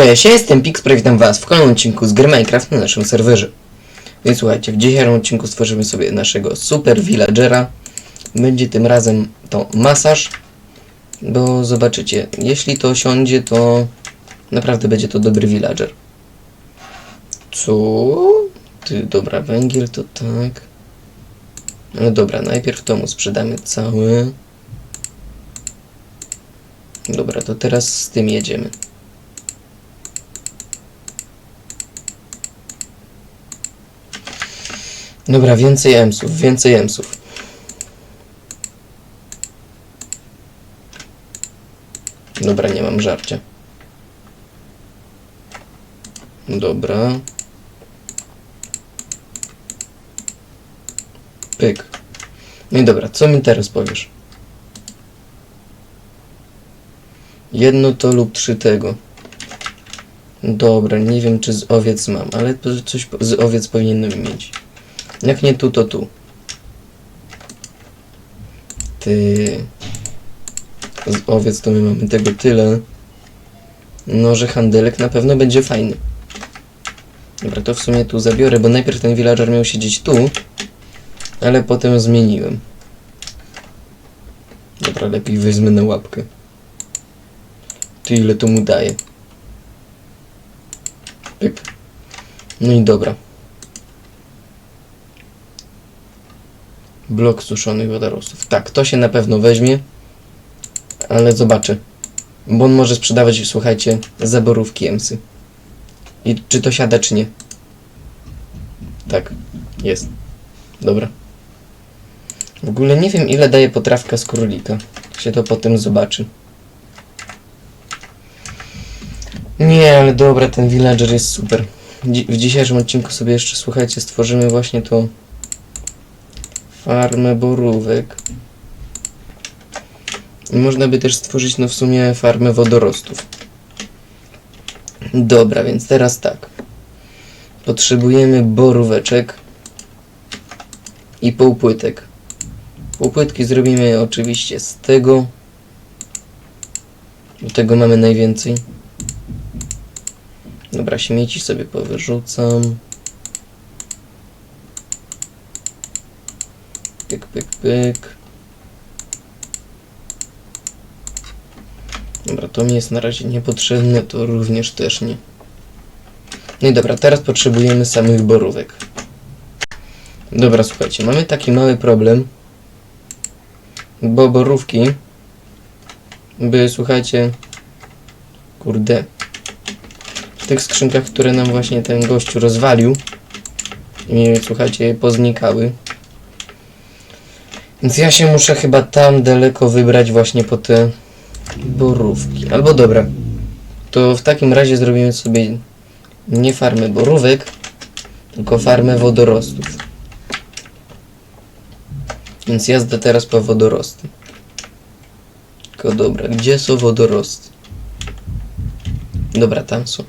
Cześć, ja jestem Pixpray, witam was w kolejnym odcinku z gry Minecraft na naszym serwerze. Więc słuchajcie, w dzisiejszym odcinku stworzymy sobie naszego super villagera. Będzie tym razem to masaż, bo zobaczycie, jeśli to osiądzie, to naprawdę będzie to dobry villager. Co? Ty, dobra, węgiel to tak. No dobra, najpierw to mu sprzedamy cały. Dobra, to teraz z tym jedziemy. Dobra, więcej emsów, więcej emsów. Dobra, nie mam żarcia. Dobra. Pyk. No i dobra, co mi teraz powiesz? Jedno to lub trzy tego. Dobra, nie wiem czy z owiec mam, ale coś z owiec powinienem mieć. Jak nie tu, to tu. Ty. Z owiec to my mamy tego tyle. No, że handelek na pewno będzie fajny. Dobra, to w sumie tu zabiorę, bo najpierw ten villager miał siedzieć tu, ale potem zmieniłem. Dobra, lepiej wezmę na łapkę. Ty ile to mu daje? Pyk. No i dobra. Blok suszonych wodorostów. Tak, to się na pewno weźmie, ale zobaczę. Bo on może sprzedawać, słuchajcie, zaborówki emsy. I czy to siada, czy nie? Tak, jest. Dobra. W ogóle nie wiem, ile daje potrawka z królika. Się to potem zobaczy. Nie, ale dobra, ten villager jest super. Dzi- W dzisiejszym odcinku sobie jeszcze, słuchajcie, stworzymy właśnie to farmę borówek. Można by też stworzyć, no w sumie, farmę wodorostów. Dobra, więc teraz tak. Potrzebujemy boróweczek i półpłytek. Półpłytki zrobimy oczywiście z tego. Do tego mamy najwięcej. Dobra, śmieci sobie powyrzucam. Pyk, pyk, pyk. Dobra, to mi jest na razie niepotrzebne, to również też nie. No i dobra, teraz potrzebujemy samych borówek. Dobra, słuchajcie, mamy taki mały problem, bo borówki by, słuchajcie, kurde, w tych skrzynkach, które nam właśnie ten gościu rozwalił, i słuchajcie, poznikały. Więc ja się muszę chyba tam daleko wybrać właśnie po te borówki. Albo dobra, to w takim razie zrobimy sobie nie farmę borówek, tylko farmę wodorostów. Więc jazda teraz po wodorosty. Tylko dobra, gdzie są wodorosty? Dobra, tam są.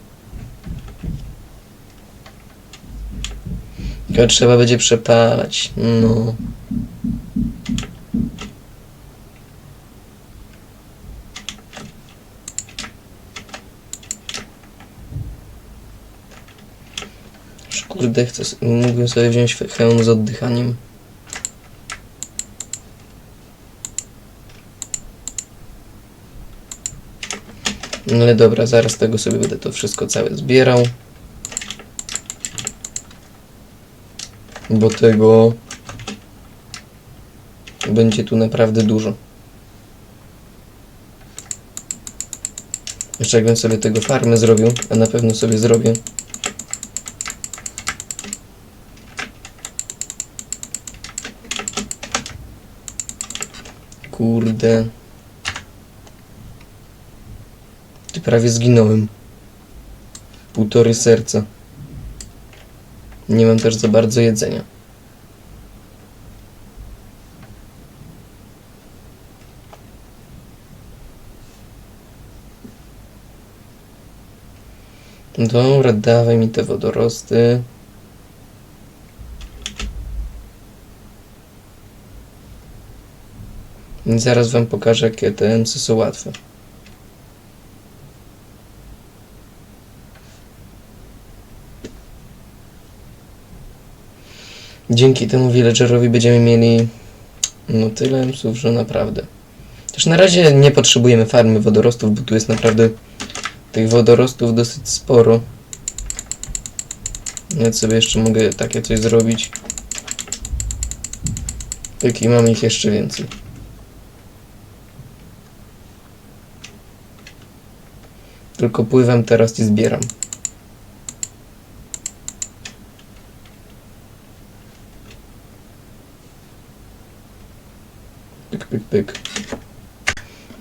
Tylko trzeba będzie przepalać. No. Kurde, chcę, mógłbym sobie wziąć hełm z oddychaniem. No ale dobra, zaraz tego sobie będę to wszystko całe zbierał. Bo tego będzie tu naprawdę dużo. Jeszcze jakbym sobie tego farmę zrobił, a na pewno sobie zrobię. Kurde. Ty prawie zginąłem. Półtory serca. Nie mam też za bardzo jedzenia. Dobra, dawaj mi te wodorosty. Zaraz wam pokażę, jakie te MC są łatwe. Dzięki temu villagerowi będziemy mieli no tyle MSów, że naprawdę. Też na razie nie potrzebujemy farmy wodorostów, bo tu jest naprawdę tych wodorostów dosyć sporo. Ja sobie jeszcze mogę takie coś zrobić. Taki mam ich jeszcze więcej. Tylko pływam teraz i zbieram. Pyk, pyk, pyk.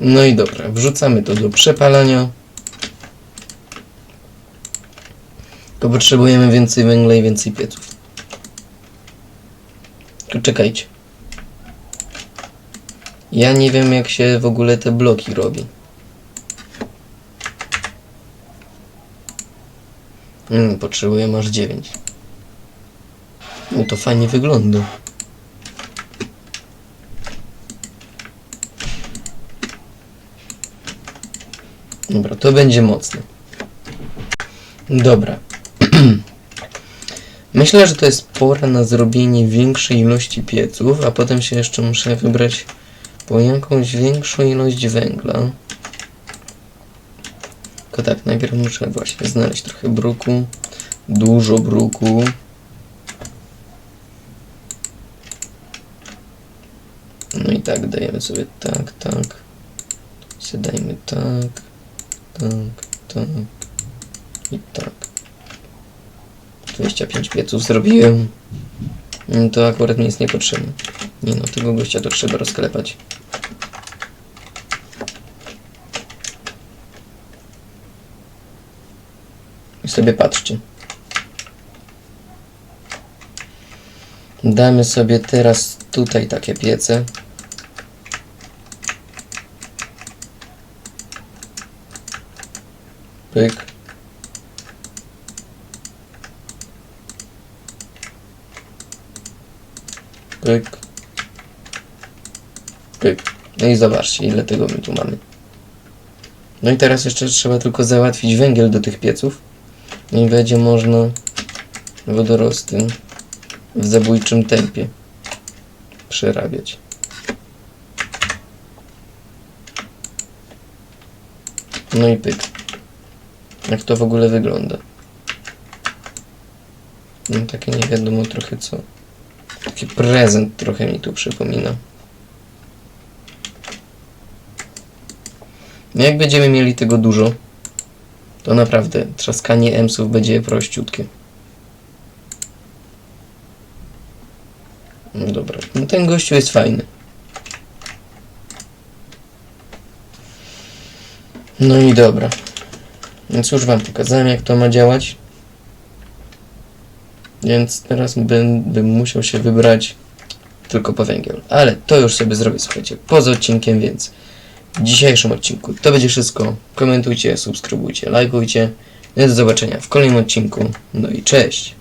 No i dobra, wrzucamy to do przepalania. Tylko potrzebujemy więcej węgla i więcej pieców. Tylko czekajcie. Ja nie wiem jak się w ogóle te bloki robi. Mm, potrzebuję aż 9. No to fajnie wygląda. Dobra, to będzie mocne. Dobra. Myślę, że to jest pora na zrobienie większej ilości pieców, a potem się jeszcze muszę wybrać po jakąś większą ilość węgla. Tylko tak, najpierw muszę właśnie znaleźć trochę bruku, dużo bruku. No i tak, dajemy sobie tak, tak. Sobie dajmy tak, tak, tak i tak. 25 pieców zrobiłem. To akurat mi jest niepotrzebne. Nie no, tego gościa to trzeba rozklepać. Sobie patrzcie. Damy sobie teraz tutaj takie piece. Pyk. Pyk. Pyk. No i zobaczcie, ile tego my tu mamy. No i teraz jeszcze trzeba tylko załatwić węgiel do tych pieców. I będzie można wodorosty w zabójczym tempie przerabiać. No i pyk. Jak to w ogóle wygląda? No takie nie wiadomo trochę co. Taki prezent trochę mi tu przypomina. No jak będziemy mieli tego dużo, to naprawdę trzaskanie emsów będzie prościutkie. No dobra, no ten gościu jest fajny. No i dobra. Więc już wam pokazałem jak to ma działać. Więc teraz będę musiał się wybrać tylko po węgiel. Ale to już sobie zrobię, słuchajcie, poza odcinkiem, więc dzisiejszym odcinku to będzie wszystko. Komentujcie, subskrybujcie, lajkujcie. Do zobaczenia w kolejnym odcinku. No i cześć!